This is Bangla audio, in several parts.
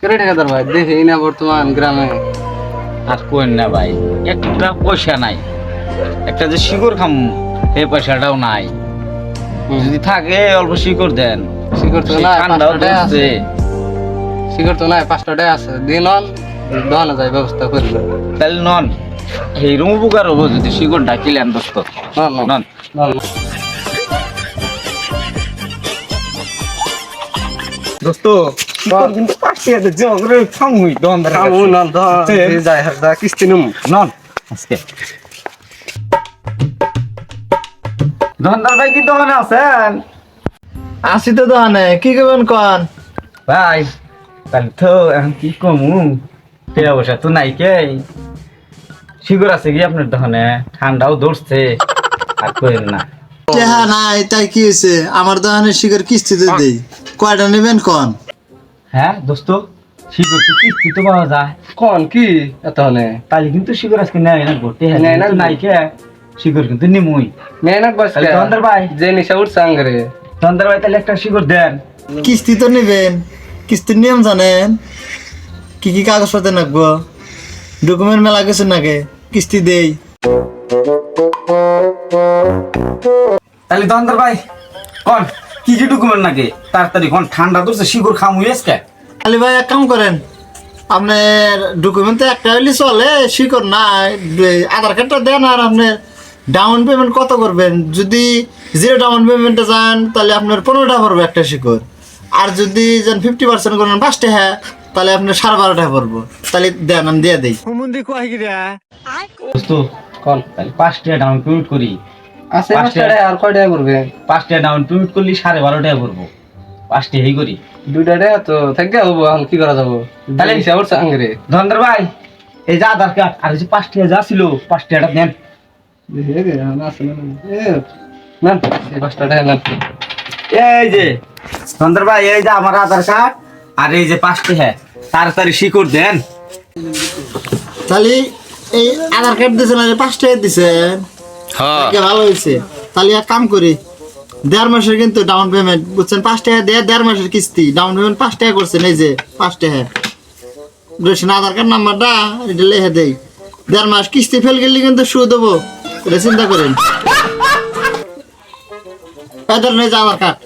কেটে ভাই দেখি না বর্তমান গ্রামে আর কোয়েন না ভাই। একটা পয়সা নাই একটা যে শিকড় খাম এই পয়সাটাও নাই। যদি থাকে অল্প শিকড় দেন। শিকড় তো ধরছে। শিকড় তো নাই পাঁচটায় আছে। দিন অন দোকানে যায় ব্যবস্থা করিল তাহলে নন। এইরকম উপকার হব যদি শিকড় ডাকিলেন দোস্ত। নন। নন নন নন দোস্ত কিন্তু পাশে আছে জগরে খামুই দন কামু নন তো যায় দা কিস্তি নুম। নন। আজকে। দোকানদার ভাই কি দোকানে আছেন? আসি তো দোকানে কি করবেন কন? ভাই তাহলে তো এখন কি কমু? তো নাই কে? শিকড় আছে কি আপনার দোকানে? ঠান্ডাও ধরছে আর করেন না। চেহা নাই তাই কি হয়েছে আমার দোকানে শিখর কিস্তিতে দেই। কয়টা নেবেন কন? হ্যাঁ দোস্ত শিকড় তো কিস্তি তো পাওয়া যায়। কোন কি? এত হলে তাহলে কিন্তু শিকড় আজকে নেয় না ঘটে নেয় না নাই কে শিকড় কিন্তু নিমুই। মেহনত বস তাহলে দোকানদার ভাই যে নিশা উঠছে আঙ্গরে। দোকানদার ভাই তাহলে একটা শিকড় দেন। কিস্তি তো নেবেন। কিস্তির নিয়ম জানেন? কি কি কাগজপত্র লাগবো? ডকুমেন্ট মেলা কিছু নাকি? কিস্তি দেই। তাহলে দোকানদার ভাই কোন কি কি ডকুমেন্ট নাকি? তাড়াতাড়ি কোন ঠান্ডা ধরছে শিকড় খামুই আজকে। আলি ভাই এক কাম করেন আপনার ডকুমেন্ট তো একটা হইলে চলে শিকর না আধার কার্ডটা দেন আর আপনার ডাউন পেমেন্ট কত করবেন? যদি জিরো ডাউন পেমেন্টে যান তাহলে আপনার পনেরোটা পড়বে একটা শিকড়। আর যদি যান ফিফটি পার্সেন্ট করেন পাঁচটা হ্যাঁ তাহলে আপনার সাড়ে বারোটায় পড়ব। তাহলে দেন আমি দিয়ে দিই। দোস্ত কোন তাহলে পাঁচটা ডাউন পেমেন্ট করি। আছে পাঁচটা। পাঁচটা আর কয়টা করবে পাঁচটা ডাউন পেমেন্ট করলে সাড়ে বারো টাকা করব পাঁচটা এই করি। দুইটা টাকা তো থাকে হব এখন কি করা যাব? তাহলে ধনন্দর ভাই এই যে আধার কার্ড আর এই যে পাঁচ যা ছিল পাঁচ টাকাটা নেন। না এই পাঁচটা এই যে ধনন্দর ভাই এই যে আমার আধার কার্ড আর এই যে পাঁচ টাকা তাড়াতাড়ি শিকড় দেন। তাহলে এই আধার কার্ড দিয়েছেন আর পাঁচ টাকা দিছেন তাকে ভালো হয়েছে। তাহলে এক কাম করি দেড় মাসের কিন্তু ডাউন পেমেন্ট বুঝছেন? পাঁচ টাকা দেড় দেড় মাসের কিস্তি ডাউন পেমেন্ট পাঁচ টাকা করছেন এই যে পাঁচ টাকা। বুঝছেন আধার কার্ড নাম্বারটা এটা লিখে দেই। দেড় মাস কিস্তি ফেল গেলে কিন্তু সুদ দেবো এটা চিন্তা করেন। এই যে আধার কার্ড।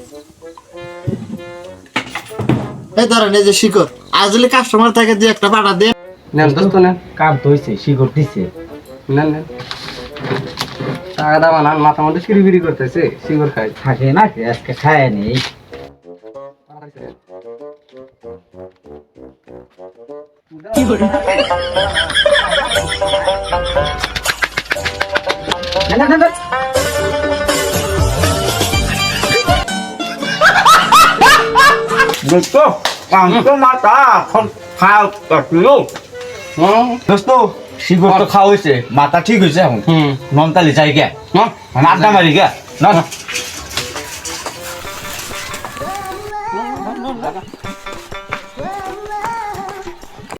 এই ধরেন এই যে শিকড় আর যদি কাস্টমার থাকে দিয়ে একটা পাঠা দিয়ে নেন দোস্ত নেন কাপ ধইছে শিকড় দিছে। নেন নেন। টাকা দাম আনান মাথা মধ্যে বিড়ি করতেছে শিকড় খাই থাকে না আজকে খায় নেই দোস্তো পাঁচশো মাথা এখন খাওয়া কাটলো। দোস্তো শিগগর তো খাওয়া হয়েছে মাথা ঠিক হয়েছে এখন। নন্তালি যাই গে। মানে আড্ডা মারি গে। না না